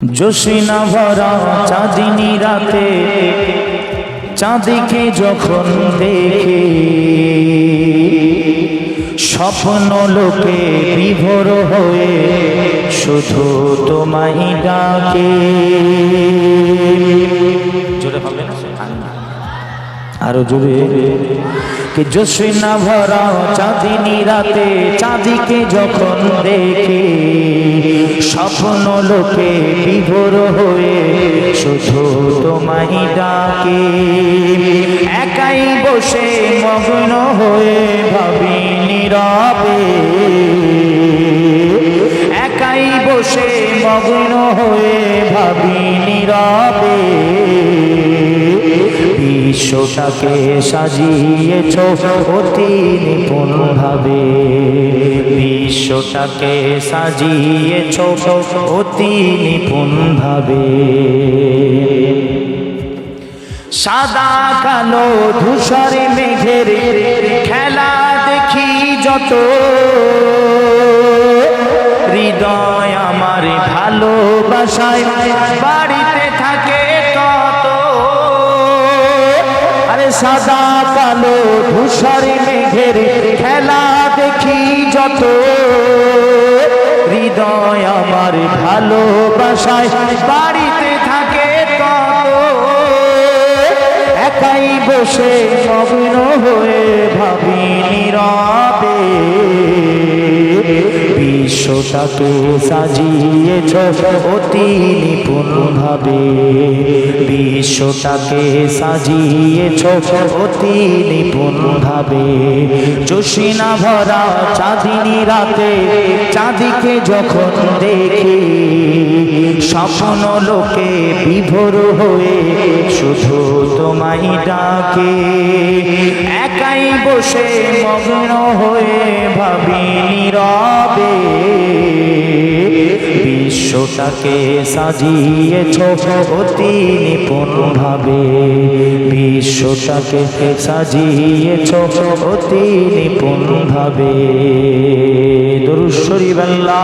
জোশিনা ভরা চাঁদিনী রাতে, চাঁদিকে যখন দেখে, স্বপ্ন লোকে বিভোর হয়ে শুধু তোমায় ডাকে। জোরে হবে আরও জোরে। কে জোশিনা ভরা চাঁদিনী রাতে, চাঁদিকে যখন দেখে, স্বপ্ন লোকে বিভোর হয়ে শুধু তোমায় ডাকে। একাই বসে মগ্ন হয়ে ভাবি নীরবে। একাই বসে মগ্ন হয়ে ভাবি নীরবে। বিশ্বটাকে সাজিয়েছ অতি নিপুণ ভাবে বিশ্বটাকে সাজিয়েছ অতি নিপুণ ভাবে সাদা কালো ধূসর মেঘের খেলা দেখি যত। হৃদয় আমার ভালোবাসায় বাড়িতে থাকে সাদা কালো ধূসর মেঘের খেলা দেখি যত। হৃদয় আমার ভালোবাসায় বাড়িতে থাকে তত। একাই বসে মগ্ন হয়ে ভাবি নীরবে। বিশ্বটাকে সাজিয়েছ অতি নিপুণ ভাবে বিশ্বটাকে সাজিয়েছ অতি নিপুণ ভাবে জোশিনা ভরা চাঁদিনী রাতে চাঁদিকে যখন দেখি, স্বপ্ন লোকে বিভোর হয়ে শুধু তোমায় ডাকে। একাই বসে মগ্ন হয়ে ভাবি নীরবে। বিশ্বটাকে সাজিয়েছ অতি নিপুণ ভাবে বিশ্বটাকে সাজিয়েছ অতি নিপুণ ভাবে দরুশ্বরী বেল্লা